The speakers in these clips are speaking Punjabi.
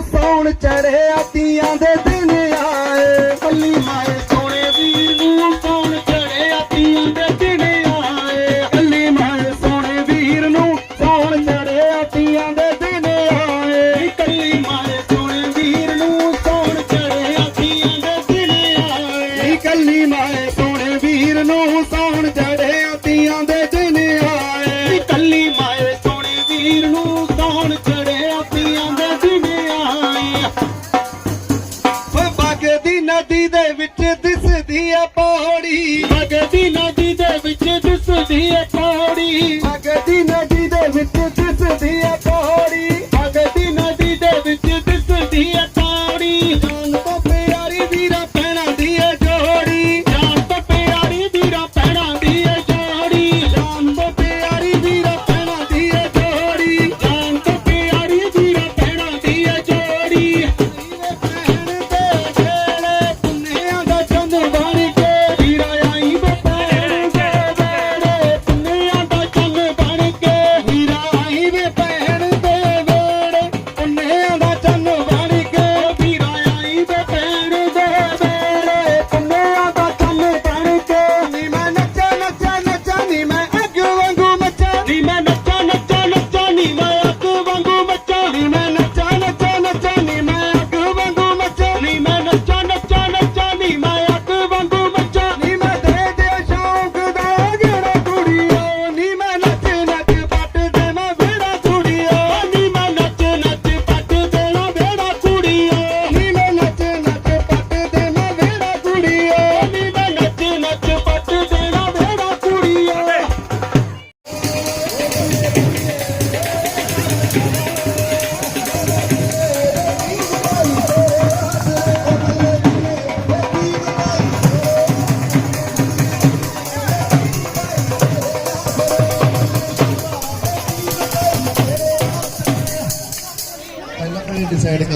ਸੌਣ ਚੜਿਆ ਤੀਆਂ ਦੇ ਦਿਸਦੀ ਏ ਕਾੜੀ ਮਗਦੀ ਨਦੀ ਦੇ ਵਿੱਚ ਦਿਸਦੀ ਏ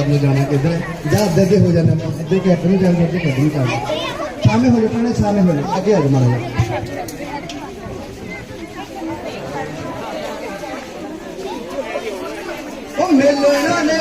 आपने जाना किधर है जा दगे हो जाना अद्धे के अपने जाओ अद्धे के अपने जाओ शामे हो जाओ शामे हो जाओ आगे आ जाओ महाराज। मिलना ने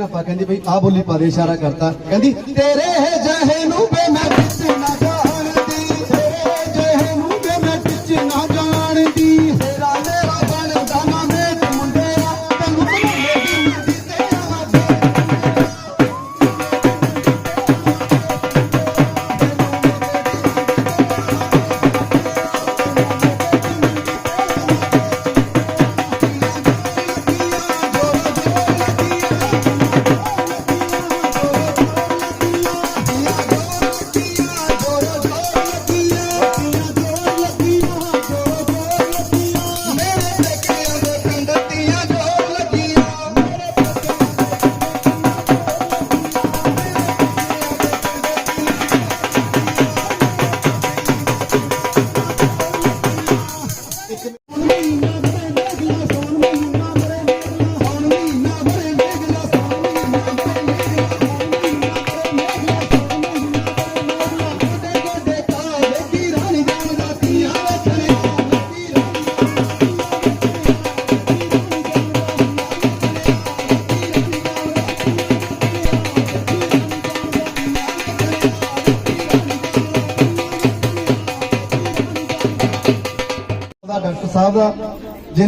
ਆਪਾਂ ਕਹਿੰਦੀ ਬਈ ਆ ਬੋਲੀ ਪਾ ਦੇ ਇਸ਼ਾਰਾ ਕਰਤਾ। ਕਹਿੰਦੀ ਤੇਰੇ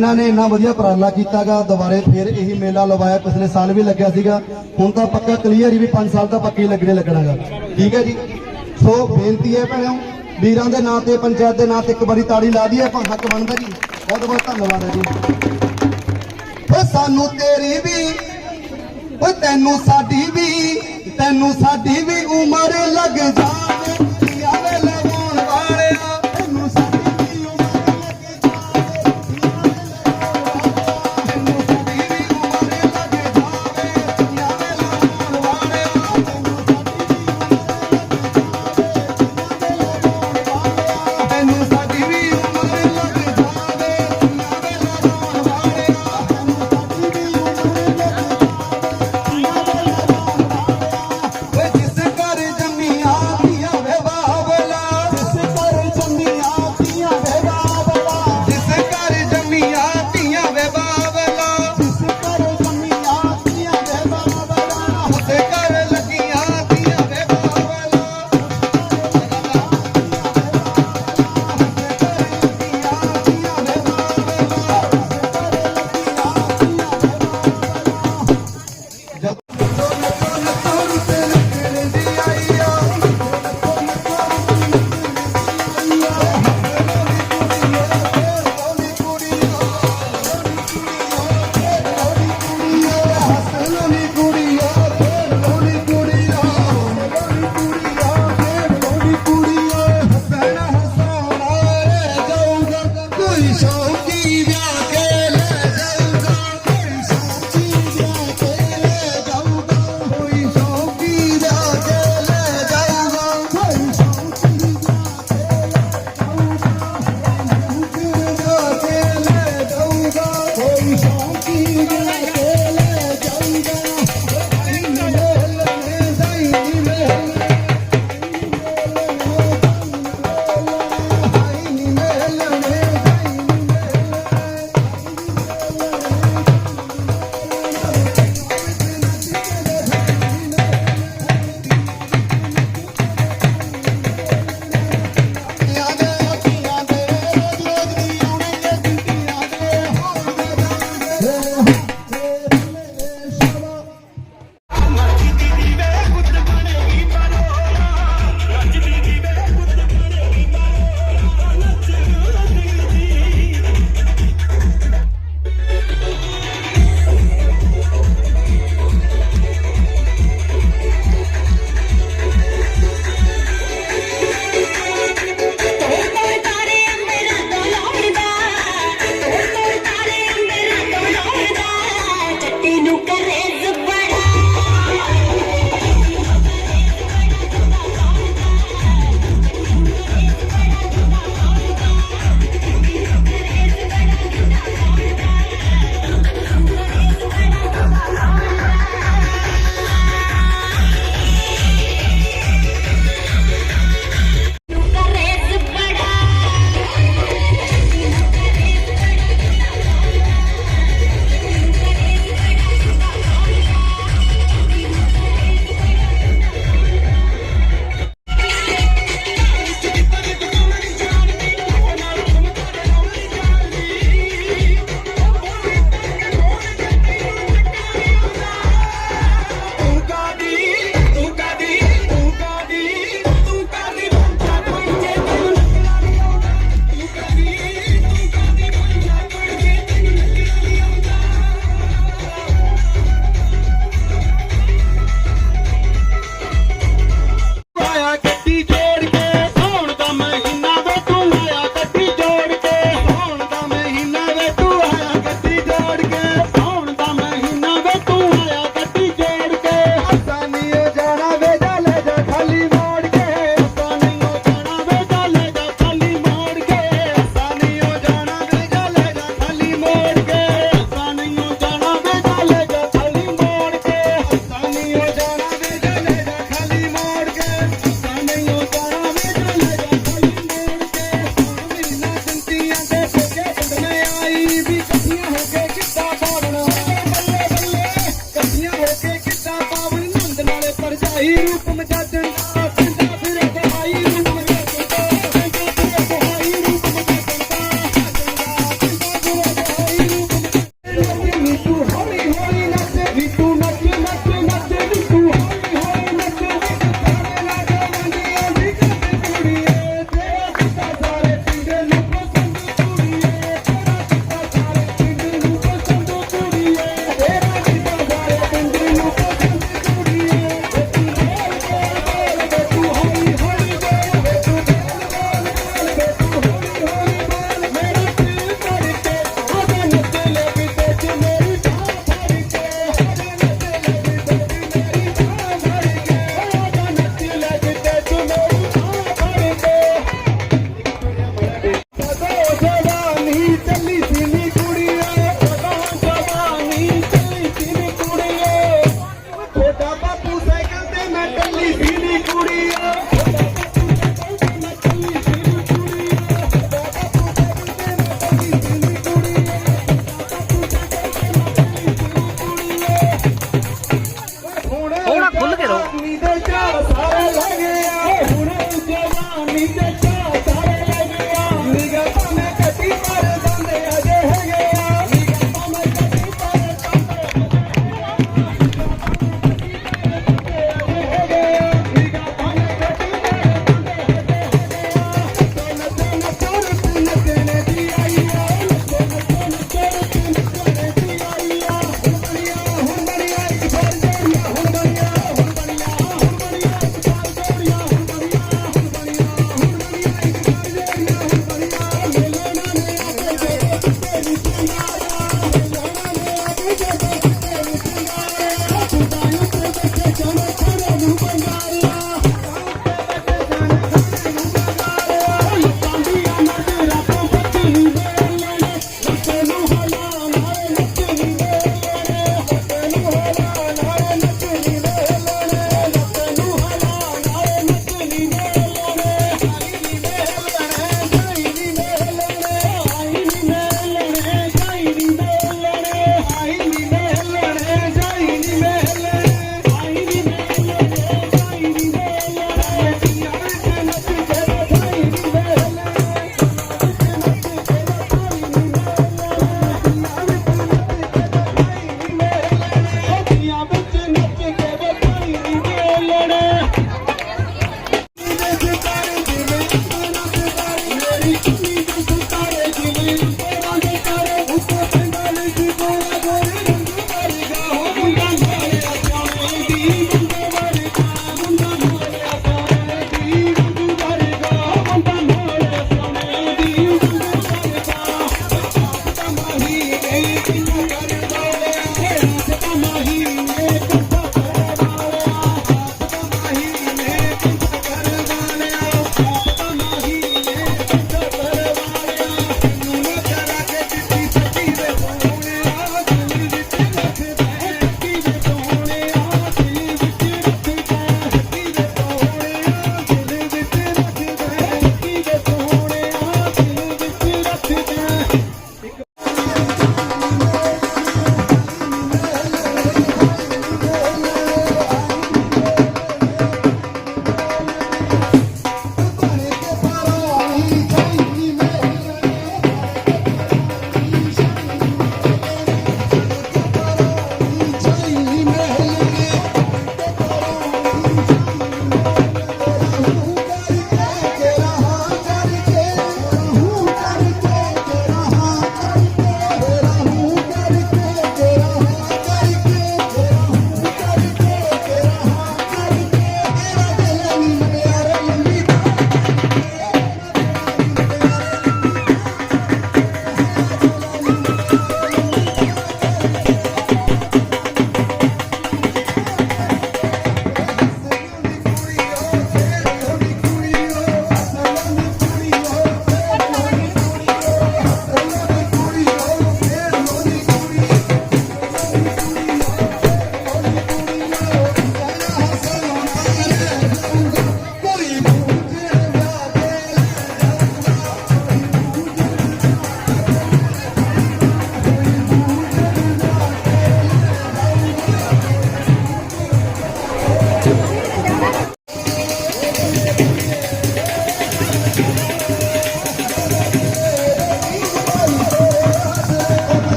ਜਿਨ੍ਹਾਂ ਨੇ ਇੰਨਾ ਵਧੀਆ ਉਪਰਾਲਾ ਕੀਤਾਗਾ, ਦੁਬਾਰੇ ਫਿਰ ਇਹੀ ਮੇਲਾ ਲਵਾਇਆ, ਪਿਛਲੇ ਸਾਲ ਵੀ ਲੱਗਿਆ ਸੀਗਾ। ਹੁਣ ਤਾਂ ਪੱਕਾ ਕਲੀਅਰ ਹੀ ਵੀ 5 ਸਾਲ ਤਾਂ ਪੱਕੀ ਲੱਗਣੇ ਲੱਗਣਾਗਾ। ਠੀਕ ਹੈ ਜੀ? ਸੋ ਬੇਨਤੀ ਹੈ ਭੈਣੋ, ਵੀਰਾਂ ਦੇ ਨਾਂ ਤੇ, ਪੰਚਾਇਤ ਦੇ ਨਾਂ ਤੇ ਇੱਕ ਵਾਰੀ ਤਾੜੀ ਲਾ ਦਈਏ, ਆਪਾਂ ਹੱਕ ਬਣਦਾ ਜੀ। ਬਹੁਤ ਬਹੁਤ ਧੰਨਵਾਦ ਹੈ ਜੀ। ਓ ਸਾਨੂੰ ਤੇਰੀ ਵੀ, ਓ ਤੈਨੂੰ ਸਾਡੀ ਵੀ, ਤੈਨੂੰ ਸਾਡੀ ਵੀ ਉਮਰ ਲੱਗ ਜਾਵੇ सौकी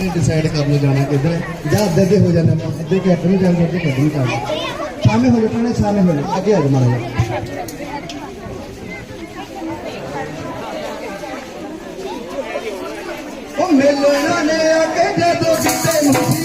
ਨੇ ਜਾਣਾ ਕਿੱਧਰ ਹੈ ਜਾਂ ਅੱਧੇ ਅੱਧੇ ਹੋ ਜਾਂਦੇ ਆਪਾਂ ਅੱਧੇ ਕਿ ਨੂੰ ਜਾਂਦੇ ਅੱਧੇ ਕੱਢ ਨਹੀਂ ਕਰਦੇ ਸ਼ਾਮੇ ਹੋ ਜਾਓ ਭੈਣੇ ਸ਼ਾਮੇ ਹੋ ਜਾਓ ਅੱਗੇ ਆ ਜਾਓ ਮਾੜਾ ਜਿਹਾ ਉਹ ਮਿਲਣਾ ਨੇ ਆ ਕੇ ਜਦੋਂ ਕਿਤੇ ਮੁਸੀਬਤ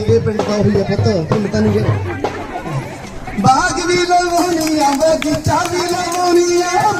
ਸੀਗੇ ਪਿੰਡ ਦਾ ਉਹੀ ਆ ਪੁੱਤ ਭੁੱਲ ਤਾਂ ਨਹੀਂ ਗਏ ਬਾਗ ਵੀ ਲਵਾਉਣੀਆਂ ਬਗੀਚਾ ਵੀ ਲਵਾਉਣੀਆਂ